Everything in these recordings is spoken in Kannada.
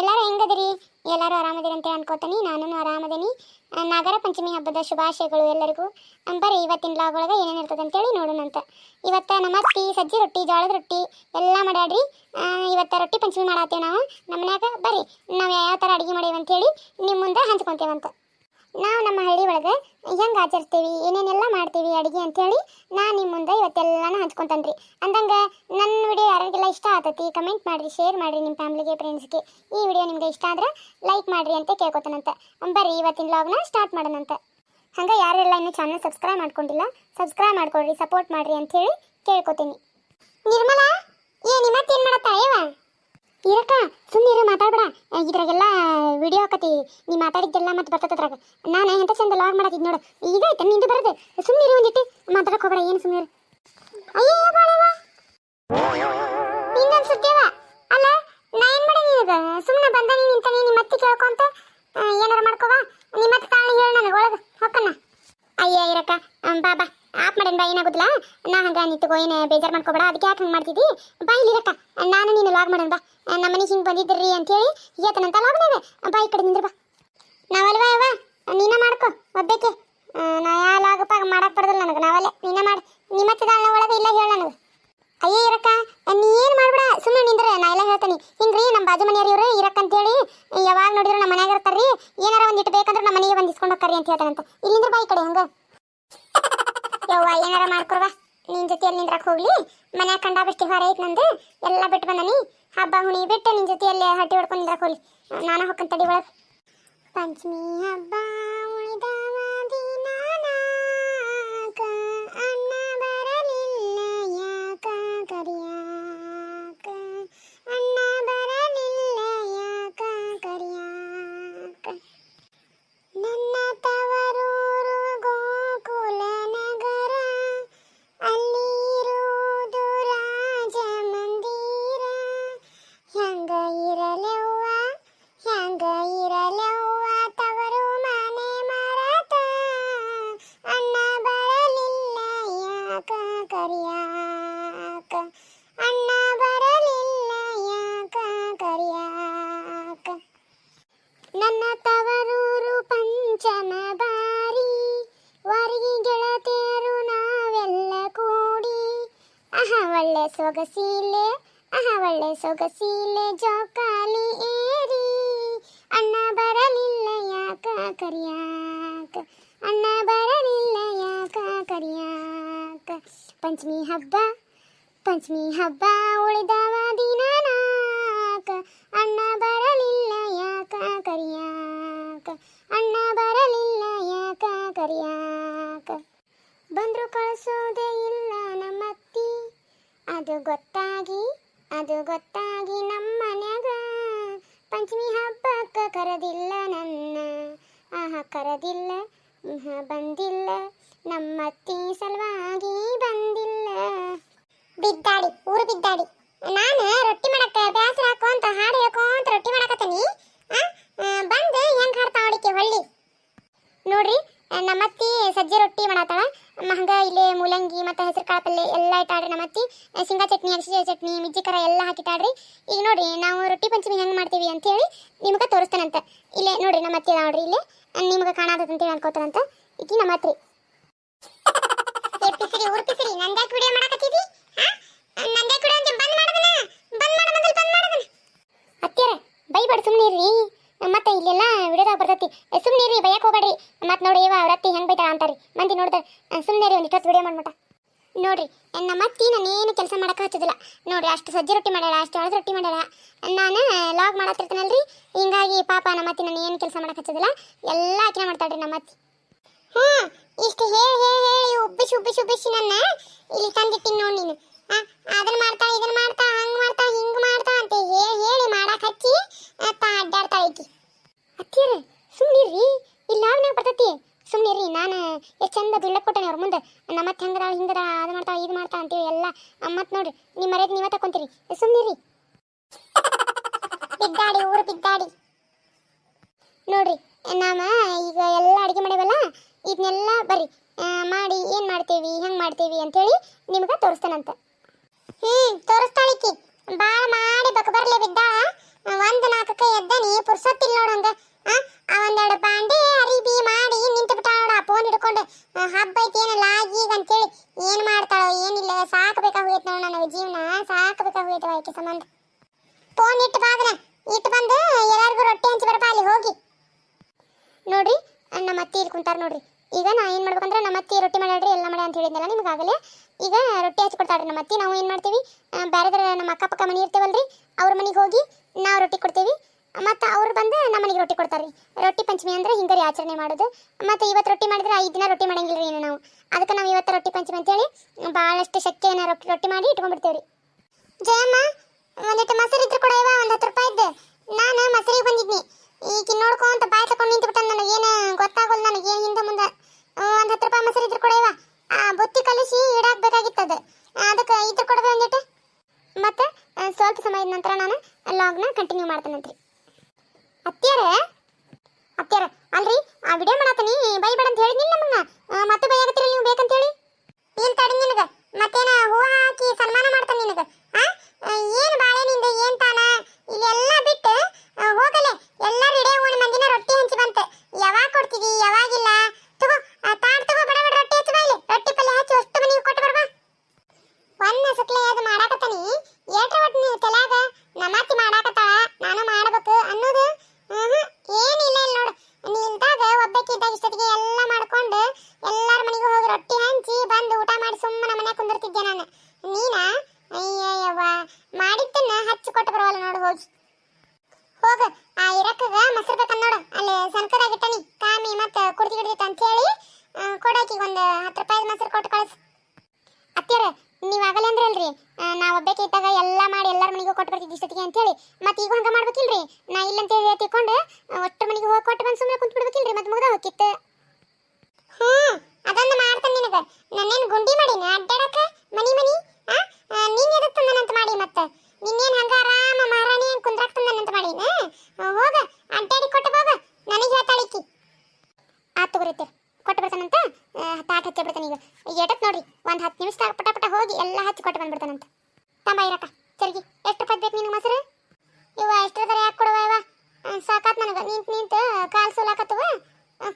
ಎಲ್ಲರೂ ಹೆಂಗದಿರಿ? ಎಲ್ಲರೂ ಆರಾಮದಿರಿ ಅಂತ ಅನ್ಕೋತೀನಿ ನಾನು ಆರಾಮದೀನಿ. ನಾಗರ ಪಂಚಮಿ ಹಬ್ಬದ ಶುಭಾಶಯಗಳು ಎಲ್ಲರಿಗೂ. ಅಂಬರಿ ಇವತ್ತಿನ ಲಾಗ್ ಒಳಗೆ ಏನೇನು ಇರ್ತದೆ ಅಂತೇಳಿ ನೋಡೋಣಂತ ಇವತ್ತು ನಮ್ಮ ಅತ್ತಿ ಸಜ್ಜಿ ರೊಟ್ಟಿ, ಜೋಳದ ರೊಟ್ಟಿ ಎಲ್ಲ ಮಾಡಾಡ್ರಿ. ಇವತ್ತು ರೊಟ್ಟಿ ಪಂಚಮಿ ಮಾಡತ್ತೇವೆ ನಾವು. ನಮ್ಮ ಮನ್ಯಾಗ ಬರ್ರಿ, ನಾವು ಯಾವ ಥರ ಅಡುಗೆ ಮಾಡೇವಂತೇಳಿ ನಿಮ್ಮ ಮುಂದೆ ಹಂಚ್ಕೊಂತೇವಂತ. ನಾವು ನಮ್ಮ ಹಳ್ಳಿ ಒಳಗೆ ಹೆಂಗೆ ಆಚರಿಸ್ತೀವಿ, ಏನೇನೆಲ್ಲ ಮಾಡ್ತೀವಿ ಅಡುಗೆ ಅಂತೇಳಿ ನಾನು ನಿಮ್ಮ ಮುಂದೆ ಇವತ್ತೆಲ್ಲನೂ ಹಂಚ್ಕೊಂತನ್ರಿ. ಅಂದಂಗೆ ನನ್ನ ವಿಡಿಯೋ ಯಾರಿಗೆಲ್ಲ ಇಷ್ಟ ಆತತಿ, ಕಮೆಂಟ್ ಮಾಡಿರಿ, ಶೇರ್ ಮಾಡಿರಿ ನಿಮ್ಮ ಫ್ಯಾಮ್ಲಿಗೆ ಫ್ರೆಂಡ್ಸ್ಗೆ ಈ ವಿಡಿಯೋ ನಿಮ್ಗೆ ಇಷ್ಟ ಆದ್ರೆ ಲೈಕ್ ಮಾಡಿರಿ ಅಂತ ಕೇಳ್ಕೊತಾನಂತ. ಬರ್ರಿ, ಇವತ್ತಿನ ಲಾಗ್ನ ಸ್ಟಾರ್ಟ್ ಮಾಡೋಣಂತ. ಹಂಗೆ ಯಾರೆಲ್ಲ ಇನ್ನೂ ಚಾನಲ್ ಸಬ್ಸ್ಕ್ರೈಬ್ ಮಾಡ್ಕೊಂಡಿಲ್ಲ ಸಬ್ಸ್ಕ್ರೈಬ್ ಮಾಡ್ಕೊಳ್ರಿ ಸಪೋರ್ಟ್ ಮಾಡಿರಿ ಅಂತೇಳಿ ಕೇಳ್ಕೊತೀನಿ. ನಿರ್ಮಲಾ, ಏ ನಿಮ್ಮತ್ತೇನು ಮಾಡತ್ತಾ ಏವ ಇರಕ್ಕ ಸುಮ್ಮನೆ ಮಾತಾಡ್ಬೇಡ. ಇದ್ರಾಗೆಲ್ಲ ವಿಡಿಯೋ ಹಾಕತಿ ನೀ ಮಾತಾಡಿದ್ದೆಲ್ಲ ಮತ್ತೆ ಬರ್ತದ್ರಾಗ ನಾನು ಎಂತ ಚಂದ ಲಾಗ್ ಮಾಡತ್ತಿದ್ ನೋಡು. ಈಗ ಆಯ್ತು, ನಿಂದು ಬರದು. ಸುಮ್ಮನೆ ಒಂದಿಟ್ಟು. ಮಾತಾಡಕ್ ಹೋಗ್ಬೇಡ, ಏನು ಸುಮ್ಮನೆ ಅಯ್ಯೋ ಬಾಳವ ನಿನ್ನ ಸುದ್ದಿಯವ? ಅಲ್ಲ, ನಾ ಏನ್ ಮಾಡಿ ನೀನು ಸುಮ್ಮನೆ ಬಂದ ನೀನು ನಿಂತ ನಿಮ್ಮ ಮತ್ತೆ ಕೇಳ್ಕೊಂತ ಏನಾರ ಮಾಡ್ಕೋವಾ? ನಿಮ್ಮ ತಾಳಿ ಹೇಳ ನನಗೆ, ಒಳಗೆ ಹೊಕ್ಕನ್ನ ಅಯ್ಯ, ಇರಕ್ಕ ಬಾ ಬಾ. ಆಪ್ ಮಾಡೇನ್ ಬಾ, ಏನಾಗುದಿಲ್ಲ. ನಾ ಹಂಗ ನಿಂತುಕೋ, ಏನು ಬೇಜಾರು ಮಾಡ್ಕೋಬೇಡ. ಅದಕ್ಕೆ ಯಾಕೆ ಹಂಗೆ ಮಾಡ್ತಿದ್ದಿ. ಬಾ ಇಲ್ಲಿ ಇರಕ್ಕ ನಾನು ನೀನು ಲಾಗ್ ಮಾಡೋಣ ಬಾ. ನಮ್ಮ ಮನೆಗೆ ಹಿಂಗೆ ಬಂದಿದ್ರಿ ಅಂತೇಳಿ ಹೇಳ್ತಾನಂತ ಲಾಭನೇ ಬಾ ಈ ಕಡೆ ನಿಂದ್ರ ಬಾ. ನಾವಲ್ವಾ ಅವ ನೀನ ಮಾಡ್ಕೋ, ಒಬ್ಬಕ್ಕೆ. ನಾ ಯಾ ಲಾಗಪ್ಪ ಮಾಡಕ್ಕೆ ಬರ್ದಲ್ಲ ನನಗೆ. ನಾವಲ್ಲ, ನೀನ ಮಾಡಿ ನಿಮ್ಮತ್ತೆ ದಾಳ್ನ ಒಳಗೆ ಇಲ್ಲ ಹೇಳ ನನಗೆ. ಅಯ್ಯೇ ಇರಕ್ಕ ನೀ ಏನು ಮಾಡ್ಬೇಡ ಸುಮ್ಮನೆ ನಿಂದ್ರೆ, ನಾ ಎಲ್ಲ ಹೇಳ್ತೀನಿ. ಹಿಂಗ್ರಿ ನಮ್ಮ ಬಾಜು ಮನೆಯವ್ರು ಇರಕ್ಕ ಅಂತೇಳಿ ಯಾವಾಗ ನೋಡಿದ್ರು ನಮ್ಮ ಮನೆಯಾಗ ಇರ್ತಾರ್ರಿ, ಏನಾರ ಒಂದಿಟ್ ಬೇಕಂದ್ರೆ ನಮ್ಮ ಮನೆಗೆ ಬಂದು ಇಸ್ಕೊಂಡು ಹೋಗ್ತಾರಿ ಅಂತ ಹೇಳ್ತಾನಂತ ಇಲ್ಲಿಂದ್ರ ಬಾ ಈ ಕಡೆ ಹಂಗ. ಯವ್ವ, ಏನಾರ ಮಾಡ್ಕೊಡ್ವಾ. ನಿನ್ ಜೊತೆಯಲ್ಲಿ ನಿಂದ್ರಕ್ಕೆ ಹೋಗ್ಲಿ? ಮನ್ಯಾಗ ಕಂಡಾಬಷ್ಟಿ ಹೊರ ಐತೆ ನಂದು. ಎಲ್ಲ ಬಿಟ್ಟು ಬಂದನಿ. ಹಬ್ಬ ಹುಣಿ ಬಿಟ್ಟು ನಿನ್ ಜೊತೆಯಲ್ಲಿ ಹಟ್ಟಿ ಹೊಡ್ಕೊಂಡು ನಿಂದ್ರಕ್ ಹೋಗ್ಲಿ. ನಾನು ಒಳಗೆ ಒಳಗ್. ಪಂಚಮಿ ಹಬ್ಬ ಉಳಿದವ. ಸೊಗಸೀಲೆ ಅಹ ಒಳ್ಳೆ ಸೊಗಸೀಲೆ, ಜೋಕಾಲಿ ಏರಿ, ಅಣ್ಣ ಬರಲಿಲ್ಲ ಯಾಕ ಕರಿಯಾಕ? ಅಣ್ಣ ಬರಲಿಲ್ಲ ಯಾಕ ಕರಿಯಾಕ? ಪಂಚಮಿ ಹಬ್ಬ ಪಂಚಮಿ ಹಬ್ಬ ಉಳಿದವ ದಿನಾನಾಕ? ಅಣ್ಣ ಬರಲಿಲ್ಲ ಯಾಕ ಕರಿಯಾಕ? ಅಣ್ಣ ಬರಲಿಲ್ಲ ಯಾಕ ಕರಿಯಾಕ? ಬಂದ್ರು ಕಳಿಸೋದೇ ಇಲ್ಲ ನಮ್ಮತ್ತಿ. ಅದು ಗೊತ್ತಾಗಿ ಅದು ಗೊತ್ತಾಗಿ ನಮ್ಮ ಮನ್ಯಾಗ ಪಂಚಮಿ ಹಬ್ಬಕ್ಕ ಕರೆದಿಲ್ಲ ನನ್ನ, ಆಹ ಕರೆದಿಲ್ಲ ಬಂದಿಲ್ಲ. ನಮ್ಮತ್ತಿ ಸಲುವಾಗಿ ಬಂದಿಲ್ಲ. ಬಿದ್ದಾಡಿ, ಊರು ಬಿದ್ದಾಡಿ. ನಾನು ರೊಟ್ಟಿ ಮಾಡಕ್ಕ ಬ್ಯಾಸರ ಹಾಕೋಂತ, ಹಾಡು ಹೇಳ್ಕೊಂತ ರೊಟ್ಟಿ ಮಾಡಕತ್ತೀನಿ. ಬಂದು ಹೆಂಗ್ ಹಾಡ್ತಾ ಹೊಡಿಕೆ ಹೊಳ್ಳಿ. ನೋಡ್ರಿ, ನಮ್ಮತ್ತಿ ಸಜ್ಜೆ ರೊಟ್ಟಿ ಮಾಡತ್ತಾಳ ಮ- ಹಂಗ ಇಲ್ಲಿ ಮೂಲಂಗಿ ಮತ್ತು ಹೆಸರು ಕಾಳು ಪಲ್ಯ ಎಲ್ಲ ಇಟ್ಟಾಡ್ರಿ ನಮ್ಮ ಅತ್ತಿ. ಶೇಂಗಾ ಚಟ್ನಿ ಅಗಸೆ ಚಟ್ನಿ ಮಿಜ್ಜಿ ಖಾರ ಎಲ್ಲ ಹಾಕಿಟ್ಟಾಡ್ರಿ ಈಗ ನೋಡ್ರಿ, ನಾವು ರೊಟ್ಟಿ ಪಂಚಮಿ ಹೆಂಗೆ ಮಾಡ್ತೀವಿ ಅಂತೇಳಿ ನಿಮಗೆ ತೋರಿಸ್ತಾನಂತ. ಇಲ್ಲೇ ನೋಡ್ರಿ ನಮ್ಮ ಅತ್ತಿ ನೋಡ್ರಿ ಇಲ್ಲಿ. ನಿಮ್ಗೆ ಕಾಣಾದಂತೇಳಿ ಅನ್ಕೋತಾನಂತ. ಈಗ ನಮ್ಮ ಅತ್ರಿ. ಊರ್ ವಿಡಿಯೋ ಅಂತ ಅತ್ಯಾರ ಬೈಬೇಡ ಸುಮ್ಮನೆ ಮತ್ತೆ ಇಲ್ಲೆಲ್ಲ ವಿಡಿಯೋದಾಗ ಬರ್ತೈತಿ. ಸುಮ್ಮನೆ ಇರ್ರಿ ಹೋಗ್ಬೇಡ್ರಿ. ಮತ್ತೆ ನೋಡಿ ಇವ ಅವ್ರ ಅಂತಾರಿ ಮಂದಿ ನೋಡಿದ್ರೆ ಸುಮ್ಮನೆ ರೀ ಒಂದಿಟ್ಟು ವಿಡಿಯೋ ಮಾಡ್ಬಿಟ್ಟ. ನೋಡ್ರಿ ನಮ್ಮ ಅತ್ತಿ ನಾನೇನು ಕೆಲಸ ಮಾಡೋಕೆ ಹಚ್ಚೋದಿಲ್ಲ. ನೋಡ್ರಿ, ಅಷ್ಟು ಸಜ್ಜೆ ರೊಟ್ಟಿ ಮಾಡ್ಯಾಳ, ಅಷ್ಟು ಹಳದ ರೊಟ್ಟಿ ಮಾಡ್ಯಾಳ. ನಾನು ಲಾಗ್ ಮಾಡತ್ತಿರ್ತೀನಲ್ರಿ ಹಿಂಗಾಗಿ ಪಾಪ ನಮ್ಮ ಅತ್ತಿ ನಾನು ಏನು ಕೆಲಸ ಮಾಡೋಕೆ ಹಚ್ಚೋದಿಲ್ಲ. ಎಲ್ಲ ಆಕಿನ ಮಾಡ್ತಾಳ್ರಿ ನಮ್ಮ ಅತ್ತಿ. ಹಾಂ ಇಷ್ಟು ಹೇಳಿ ಹೇಳಿ ಹೇಳಿ, ಉಬ್ಬಿಸಿ ಉಬ್ಬಿಸಿ ಉಬ್ಬಿಸಿ ನನ್ನ ಇಲ್ಲಿ ತಂದಿಟ್ಟಿನಿ ನೋಡಿ ನೀನು. ಅದನ್ನ ಮಾಡ್ತಾ ಇದನ್ನ ಮಾಡ್ತಾ, ಹಂಗೆ ಮಾಡ್ತಾ, ಹಿಂಗೆ ಮಾಡ್ತಾ ಅಂತ ಹೇಳಿ ಹೇಳಿ ಮಾಡಕ್ಕೆ ಹಚ್ಚಿ ಅಡ್ಡಾಡ್ತಾ ಐತಿ ಅತ್ತಿಯರ ಸುಮ್ಮನಿರ್ರಿ ಇಲ್ಲಿ ಲಾಗ್ನಾಗ ಬರ್ತೈತಿ. ಸುಮ್ಮನಿರ್ರಿ ನಾನು ಎಷ್ಟು ಚಂದ ದುಡ್ಲಕ್ ಕೊಟ್ಟೆ ಅವ್ರ ಮುಂದೆ. ನಮ್ಮ ಮತ್ತೆ ಹಂಗದ, ಹಿಂಗದ, ಅದು ಮಾಡ್ತಾ ಇದು ಮಾಡ್ತಾ ಅಂತೇಳಿ ಎಲ್ಲ. ಮತ್ತೆ ನೋಡ್ರಿ ನಿಮ್ಮ ಮರ್ಯಾದೆ ನೀವೇ ತಕೊಂತೀರಿ. ಸುಮ್ಮನಿರ್ರಿ ಬಿದ್ದಾಡಿ, ಊರು ಬಿದ್ದಾಡಿ. ನೋಡ್ರಿ, ನಾಮ ಈಗ ಎಲ್ಲ ಅಡುಗೆ ಮಾಡೇವಲ್ಲ ಇದನ್ನೆಲ್ಲ ಬರ್ರಿ. ಮಾಡಿ, ಏನು ಮಾಡ್ತೀವಿ, ಹೆಂಗೆ ಮಾಡ್ತೀವಿ ಅಂತೇಳಿ ನಿಮ್ಗೆ ತೋರಿಸ್ತಾನಂತ. ಹ್ಞೂ ತೋರಿಸ್ತಾಳಿಕ್ಕಿ ಕುಂತಾರ ನೋಡ್ರಿ. ಈಗ ನಾ ಏನು ಮಾಡ್ಬೇಕಂದ್ರೆ ನಮ್ಮ ಅತ್ತಿ ರೊಟ್ಟಿ ಮಾಡ್ಯಾಡ್ರಿ ಎಲ್ಲ ಮಾಡಿ ಅಂತ ಹೇಳಿದ್ನಲ್ಲ ನಿಮ್ಗೆ ಆಗಲೇ ಈಗ ರೊಟ್ಟಿ ಹಚ್ಚಿ ಕೊಡ್ತಾಳ್ರಿ ನಮ್ಮ ಅತ್ತಿ. ನಾವು ಏನು ಮಾಡ್ತೀವಿ ಬೇರೆದ್ರ ನಮ್ಮ ಅಕ್ಕಪಕ್ಕ ಮನೆ ಇರ್ತೇವಲ್ರಿ, ಅವ್ರ ಮನೆಗೆ ಹೋಗಿ ನಾವು ರೊಟ್ಟಿ ಕೊಡ್ತೀವಿ. ಮತ್ತು ಅವ್ರು ಬಂದು ನಮ್ಮ ಮನೆಗೆ ರೊಟ್ಟಿ ಕೊಡ್ತಾರೆ ರೊಟ್ಟಿ ಪಂಚಮಿ ಅಂದ್ರೆ ಹಿಂಗೆ ಆಚರಣೆ ಮಾಡೋದು. ಮತ್ತು ಇವತ್ತು ರೊಟ್ಟಿ ಮಾಡಿದ್ರೆ ಐದು ದಿನ ರೊಟ್ಟಿ ಮಾಡಂಗಿಲ್ಲ ರೀ ನಾವು. ಅದಕ್ಕೆ ನಾವು ಇವತ್ತು ರೊಟ್ಟಿ ಪಂಚಮಿ ಅಂತೇಳಿ ಭಾಳಷ್ಟು ಶಕ್ತಿಯನ್ನು ರೊಟ್ಟಿ ರೊಟ್ಟಿ ಮಾಡಿ ಇಟ್ಕೊಂಡ್ಬಿಡ್ತೇವೆ ರೀ ಜಯಮ್ಮ, ಒಂದಿಟ್ಟು ಮೊಸರು ಇದ್ರೆ ಕೊಡವ ಒಂದು ಹತ್ತು ರೂಪಾಯಿ ಇದ್ದು. ನಾನು ಮೊಸರಿಗೆ ಬಂದಿದ್ನಿ. ಈಗ ನೋಡ್ಕೊಂತ ಬಾಯ್ ತಕೊಂಡು ನಿಂತು ನನಗೆ. ಏನು ಗೊತ್ತಾಗಲ್ಲ ನನಗೆ, ಏನು ಹಿಂದೆ ಮುಂದೆ. ಒಂದು ಹತ್ತು ರೂಪಾಯಿ ಮೊಸರು ಇದ್ರೆ ಕೊಡವ ಆ, ಬುತ್ತಿ ಕಲಿಸಿ ಇಡಾಕ್ಬೇಕಾಗಿತ್ತದು ಅದಕ್ಕೆ ಇದ್ರು ಕೊಡೋದು ಒಂದಿಟ್ಟು ಮತ್ತೆ ಸ್ವಲ್ಪ ಸಮಯದ ನಂತರ ನಾನು ಲಾಗ್ನ ಕಂಟಿನ್ಯೂ ಮಾಡ್ತೇನಂತ್ರಿ ಅತ್ಯಾರ ಅತ್ಯಾರ ಅಲ್ರಿ, ಆ ವಿಡಿಯೋ ಮಾಡತ್ತೀನಿ ಬೈಬೇಡ ಅಂತ ಹೇಳಿದ್ನಿಲ್ಲ ನಮ್ಮನ್ನ. ಮತ್ತೆ ಮತ್ತೆ ಬೈಯಾಗತ್ತೀರಿ ನೀವು ಬೇಕಂತ ಹೇಳಿ ಏನ್ ತಡಿ ನಿನಗೆ? ಮತ್ತೇನ ಹೂವು ಹಾಕಿ ಸನ್ಮಾನ ನಿನಗ ಆ ಆ, ಏನ್ ಬಾಳೆನಿಂದ ಏನ್ ತಾನ ಇಲ್ಲೆಲ್ಲ ಬಿಟ್ಟು ಆ, ಹೋಗಲೆ ಎಲ್ಲ ರೆಡಿ ಓಣಿ ಮಂದಿನ ರೊಟ್ಟಿ ಹಂಚಿ ಬಂತ ಯಾವಾಗ ಕೊಡ್ತೀವಿ ಯಾವಾಗಿಲ್ಲ ತಗೋ ಆ, ತಾಟ್ ತಗೋ ಬಡ ಬಡ ರೊಟ್ಟಿ ಹಚ್ಚಿ ಬಾಯ್ಲಿ ರೊಟ್ಟಿ ಪಲ್ಯ ಹಚ್ಚಿ ಅಷ್ಟು ಮನೆಗೆ ಕೊಟ್ಟು ಬರ್ಬಾ ಒನ್ನ ಸುಕ್ಲೆ ಅದು ಮಾಡಾಕತ್ತಾನಿ ಏಟ್ರ ಒಟ್ಟು ನೀವು ತಲ್ಯಾಗ ನಮ್ಮತ್ತಿ ಮಾಡಾಕತ್ತಾಳ ನಾನು ಮಾಡ್ಬೇಕು ಅನ್ನೋದು ಹ್ಮ್ ಏನಿಲ್ಲ ಇಲ್ಲ ನೋಡು ನಿಂತಾಗ ಒಬ್ಬಕ್ಕಿದ್ದಾಗ ಇಷ್ಟೊತ್ತಿಗೆ ಎಲ್ಲ ಮಾಡ್ಕೊಂಡು ಎಲ್ಲಾರ ಮನೆಗೆ ಹೋಗಿ ರೊಟ್ಟಿ ಹಂಚಿ ಬಂದು ಊಟ ಮಾಡಿ ಸುಮ್ಮನೆ ಮನೆ ಕುಂದಿರ್ತಿದ್ದೆ ನಾನು ನೀನ ಅಯ್ಯಯ್ಯವ್ವ ಮಾಡಿದ್ದನ್ನ ಹಚ್ಚಿ ಕೊಟ್ಟು ಬರವಲ್ಲ ನೋಡು ಹೋಗಿ ಹೋಗ ಆ ಇರಕ್ಕಗ ಮೊಸರು ಬೇಕನ್ ನೋಡು ಅಲ್ಲಿ ಸನ್ಕದಾಗಿಟ್ಟನಿ ಕಾಮಿ ಹಿಡಿದಿತ್ತು ಅಂತ ಹೇಳಿ ಕೊಡಾಕಿ ಒಂದು ಹತ್ತು ರೂಪಾಯಿ ಮೊಸರು ಕೊಟ್ಟು ಕಳಿಸ್. ಅತ್ಯಾರ ನೀವು ಆಗಲ್ಲ ಅಂದ್ರೆ ಅಲ್ರಿ ನಾ ಒಬ್ಬಕ್ಕೆ ಇದ್ದಾಗ ಎಲ್ಲ ಮಾಡಿ ಎಲ್ಲರ ಮನೆಗೂ ಕೊಟ್ಟು ಬರ್ತಿದ್ದೆ ಇಷ್ಟೊತ್ತಿಗೆ ಅಂತ ಹೇಳಿ ಮತ್ತೆ ಈಗ ಹಂಗೆ ಮಾಡ್ಬೇಕಿಲ್ರಿ? ನಾ ಇಲ್ಲಂತ ಹೇಳಿ ತಿಳ್ಕೊಂಡು ಒಟ್ಟು ಮನೆಗೆ ಹೋಗಿ ಕೊಟ್ಟು ಬಂದು ಸುಮ್ಮನೆ ಕುಂತ್ ಬಿಡ್ಬೇಕಿಲ್ರಿ ಮತ್ತೆ ಮುಗ್ದ ಹೋಗಿತ್ತು ಹ್ಞೂ ಅದೊಂದು ಮಾಡ್ತಾನೆ ನಿನಗೆ. ನನ್ನೇನು ಗುಂಡಿ ಮಾಡೀನಿ? ಅಡ್ಡಾಡಕ್ಕೆ ಮನಿ ಮನಿ ಆ ಆ, ನೀನ್ ಎದಕ್ ತಂದನಂತ ಮಾಡಿ ಮತ್ತೆ ನಿನ್ನೇನ್ ಹಂಗ ಆರಾಮ ಮಹಾರಾಣಿ ಹಂಗ್ ಕುಂದ್ರಾಕ್ ತಂದನಂತ ಮಾಡೀನ ಹೋಗ ಅಡ್ಡಾಡಿ ಕೊಟ್ಟು ಹೋಗ ನನಗೆ ಹೇಳ್ತಾಳಿಕ್ಕಿ ಆತ್ ತಗೋರಿತ್ತೆ ಕೊಟ್ಟು ಬರ್ತಾನಂತ ಆ, ತಾಟ್ ಹಚ್ಚಿ ಬಿಡ್ತಾನೆ ಈಗ ಈಗ ಎಟತ್ ನೋಡ್ರಿ ಒಂದ್ ಹತ್ತು ನಿಮಿಷ ಪಟ ಪಟ ಹೋಗಿ ಎಲ್ಲ ಹಚ್ಚಿ ಕೊಟ್ಟು ಬಂದ್ಬಿಡ್ತಾನಂತ ತಂಬ ಇರಕ್ಕ ಚರ್ಗಿ ಎಷ್ಟು ರೂಪಾಯಿ ಬೇಕು ನಿನಗೆ ಮೊಸರು? ಇವ ಎಷ್ಟರ ಯಾಕೆ ಕೊಡುವ ಇವ? ಸಾಕಾತ್ ನನಗೆ. ನಿಂತು ನಿಂತು ಕಾಲು ಕೊಡಲ್ಲ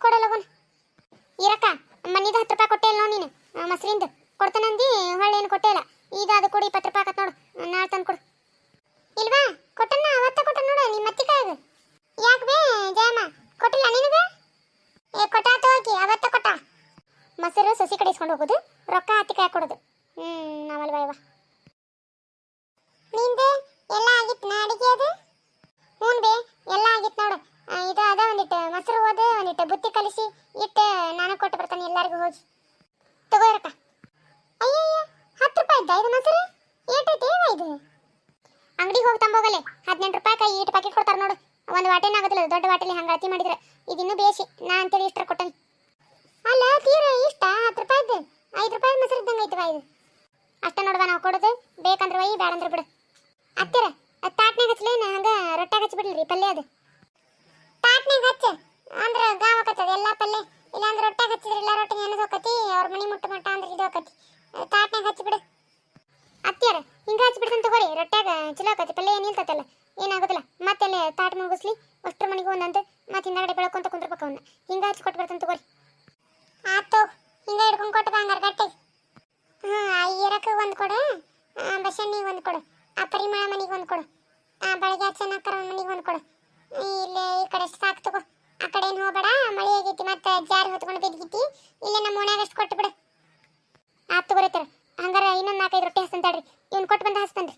ಕೊಡಲ್ಲವನ್ ಇರಕ್ಕ ಮನಿದ ಹತ್ತು ರೂಪಾಯಿ ಕೊಟ್ಟೆ ಇಲ್ಲ ನೋಡಿ ನೀನು. ಮೊಸರಿಂದು ಮೊಸರಿಂದ. ಕೊಡ್ತಾನಂದಿ ಹೊಳ್ಳಿ ಏನು ಕೊಟ್ಟೇ ಇಲ್ಲ ಈಗ ಅದು ಕೊಡಿ ಇಪ್ಪತ್ತು ರೂಪಾಯಿ ಆಕತ್ ನೋಡು. ನಾಳೆ ತಂದು ಕೊಡು. ಇಲ್ವಾ? ಕೊಟ್ಟನ ಅವತ್ತ ಕೊಟ್ಟ ನೋಡು ನಿಮ್ಮ ಅತ್ತಿ ಕಾಯ್ದು ಯಾಕೆ ಬೇ ಜಯಮ್ಮ ಕೊಟ್ಟಿಲ್ಲ ನಿನಗೆ ಏ ಕೊಟ್ಟಾತ ಹೋಗಿ ಅವತ್ತ ಕೊಟ್ಟ ಮೊಸರು ಸಸಿ ಕಡೆ ಇಸ್ಕೊಂಡು ಹೋಗೋದು ರೊಕ್ಕ ಹತ್ತಿ ಕಾಯಿ ಕೊಡೋದು ಹ್ಮ್ ನಾವಲ್ವಾ ಇವ ನಿಂದೆ ಎಲ್ಲ ಆಗಿತ್ತು ನಾ ಅಡಿಗೆ ಅದು ಹ್ಞೂ ಬೇ ಎಲ್ಲ ಆಗಿತ್ತು ನೋಡು ಆ, ಇದು ಅದ ಒಂದಿಟ್ಟು ಮೊಸರು ಹೋದ ಒಂದಿಟ್ಟು ಬುತ್ತಿ ಕಲಿಸಿ ಇಟ್ಟು ನಾನು ಕೊಟ್ಟು ಬರ್ತಾನೆ ಎಲ್ಲರಿಗೂ ಹೋಗಿ. ತಗೋರಕ್ಕ ಅಯ್ಯಯ್ಯ, ಹತ್ತು ರೂಪಾಯಿ ಇದ್ದ ಇದು ಮೊಸರು? ಏಟೈತೆ ಏವ ಇದು? ಅಂಗಡಿಗೆ ಹೋಗಿ ತಂಬೋಗಲೆ ಹದಿನೆಂಟು ರೂಪಾಯಿ ಕೈ ಈಟ್ ಪ್ಯಾಕೆಟ್ ಕೊಡ್ತಾರೆ ನೋಡು. ಒಂದು ವಾಟೇನ ಆಗೋದಿಲ್ಲ ದೊಡ್ಡ ವಾಟೆಲಿ ಹಂಗೆ ಅಳತಿ ಮಾಡಿದ್ರೆ. ಇದಿನ್ನೂ ಬೇಸಿ ನಾ ಅಂತೇಳಿ ಇಷ್ಟ ಕೊಟ್ಟನಿ. ಅಲ್ಲ, ತೀರ ಇಷ್ಟ? ಹತ್ತು ರೂಪಾಯಿದ್ದು ಐದು ರೂಪಾಯಿ ಮೊಸರು ಇದ್ದಂಗೆ ಐತವ ಇದು. ಅಷ್ಟ ನೋಡುವ ನಾವು ಕೊಡೋದು. ಬೇಕಂದ್ರೆ ಒಯ್ಯಿ ಬೇಡಂದ್ರೆ ಬಿಡು. ಅತ್ತಿರ ತಾಟ್ನಾಗ ಹಚ್ಚಲೇನ ಹಂಗೆ ರೊಟ್ಟಾಗ ಹಚ್ಬಿಡ್ಲಿ ಪಲ್ಯ ಅದು. ತಾಟ್ನಾಗ ಹಚ್ಚ. ಅಂದ್ರ ಗಾವ ಆಕತ್ತದ, ಎಲ್ಲಾ ಪಲ್ಯ ಇಲ್ಲಾಂದ್ರ ರೊಟ್ಟಾಗ ಹಚ್ಚಿದ್ರೆ ಎಲ್ಲಾ ರೊಟ್ಟಿ ನೆನದ ಹೋಕತಿ ಅವ್ರ ಮನಿ ಮುಟ್ಟ ಮಟ್ಟ ಅಂದ್ರೆ ಇದು ಹೋಕತಿ ತಾಟ್ನಾಗ ಹಚ್ಚಿಬಿಡು ಅತ್ತಿಯರ ಹಿಂಗ ಬಿಡ್ತಂತ ತಗೋರಿ ರೊಟ್ಟಾಗ ಚಲೋ ಆಕತಿ, ಪಲ್ಲೆ ಏನು ನಿಲ್ತತಲ್ಲ, ಏನಾಗೋದಿಲ್ಲ. ಮತ್ತೆಲ್ಲ ತಾಟ್ ಮುಗಿಸ್ಲಿ, ಅಷ್ಟ್ರ ಮನೆಗೆ ಒಂದಂತ ಮತ್ತೆ ಹಿಂದಾಗಡೆ ಬೆಳಕೊಂತ ಕುಂದಿರ್ಬೇಕು ಅವನ್ನ ಹಿಂಗ ಹಚ್ಚಿ ಕೊಟ್ಟು ಬರ್ತಾನೆ ತಗೋರಿ ಆತು ಹಿಂಗ ಹಿಡ್ಕೊಂಡು ಕೊಟ್ಟು ಬಂಗಾರ ಗಟ್ಟಿ ಹಾ ಅಯ್ಯರಕ್ಕೆ ಒಂದು ಕೊಡು ಬಸಣ್ಣಿಗೆ ಒಂದು ಕೊಡು ಆ ಪರಿಮಳ ಮನೆಗೆ ಒಂದು ಕೊಡು ಆ ಬೆಳಗ್ಗೆ ಚೆನ್ನಕ್ಕರ ಮನೆಗೆ ಒಂದು ಕೊಡು ಇಲ್ಲೇ ಈ ಕಡೆ ಸಾಕು ತಗೋ ಆ ಕಡೆ ಏನು ಹೋಗ್ಬೇಡ ಮಳೆ ಆಗೈತಿ ಮತ್ತೆ ಜಾರಿ ಹೊತ್ಕೊಂಡು ಬಿದ್ದಿತಿ ಇಲ್ಲೇ ನಮ್ಮ ಓಣ್ಯಾಗ ಅಷ್ಟು ಕೊಟ್ಟು ಬಿಡು ಆತು ತಗೋರಿತಾರ ಹಂಗಾರ ಇನ್ನೊಂದು ನಾಲ್ಕೈದು ರೊಟ್ಟಿ ಹಸ್ತಂತಾಳ್ರಿ ಇವ್ನು ಕೊಟ್ಟು ಬಂದು ಹಸ್ತನ್ರಿ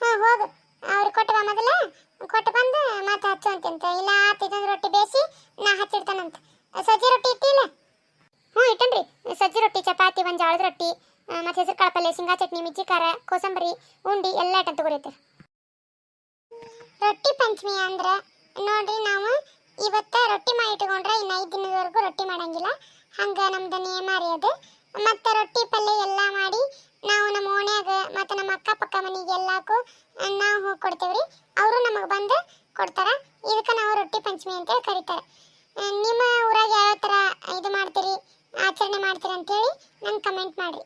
ಹ್ಞೂ ಹೋಗು ಅವ್ರಿಗೆ ಕೊಟ್ಟು ಬಾ ಮೊದಲ ಕೊಟ್ಟು ಬಂದು ಮತ್ತೆ ಹಚ್ಚು ಅಂತಂತ ಇಲ್ಲ ಆತ ಇದೊಂದು ರೊಟ್ಟಿ ಬೇಯಿಸಿ ನಾ ಹಚ್ಚಿಡ್ತಾನಂತ ಸಜ್ಜಿ ರೊಟ್ಟಿ ಇಟ್ಟಿಲ್ಲ? ಹ್ಞೂ, ಇಟ್ಟನ್ರಿ. ಸಜ್ಜಿ ರೊಟ್ಟಿ, ಚಪಾತಿ ಒಂದು ಜಾಳದ ರೊಟ್ಟಿ ಮತ್ತು ಹೆಸರು ಕಾಳು ಪಲ್ಯ ಶೇಂಗಾ ಚಟ್ನಿ ಮಿಜ್ಜಿ ಖಾರ ಕೋಸಂಬರಿ, ಉಂಡಿ ಎಲ್ಲ ಐಟಮ್ ತಗೋರೈತೆ ರೊಟ್ಟಿ ಪಂಚಮಿ ಅಂದ್ರೆ ನೋಡ್ರಿ ನಾವು ಇವತ್ತ ರೊಟ್ಟಿ ಮಾಡಿ ಇಟ್ಕೊಂಡ್ರೆ ಇನ್ನು ಐದು ದಿನದವರೆಗೂ ರೊಟ್ಟಿ ಮಾಡಂಗಿಲ್ಲ. ಹಂಗ ನಮ್ದು ನಿಯಮ ರೀ ಅದು. ಮತ್ತೆ ರೊಟ್ಟಿ ಪಲ್ಯ ಎಲ್ಲ ಮಾಡಿ ನಾವು ನಮ್ಮ ಓಣ್ಯಾಗ ಮತ್ತೆ ನಮ್ಮ ಅಕ್ಕಪಕ್ಕ ಮನೆಗೆ ಎಲ್ಲಕ್ಕೂ ನಾವು ಹೋಗಿ ಕೊಡ್ತೇವ್ರಿ. ಅವರು ನಮಗೆ ಬಂದು ಕೊಡ್ತಾರೆ. ಇದಕ್ಕೆ ನಾವು ರೊಟ್ಟಿ ಪಂಚಮಿ ಅಂತೇಳಿ ಕರೀತಾರೆ. ನಿಮ್ಮ ಊರಾಗ ಯಾವ ಥರ ಇದು ಮಾಡ್ತೀರಿ ಆಚರಣೆ ಮಾಡ್ತೀರಿ ಅಂತೇಳಿ ನಂಗೆ ಕಮೆಂಟ್ ಮಾಡಿರಿ.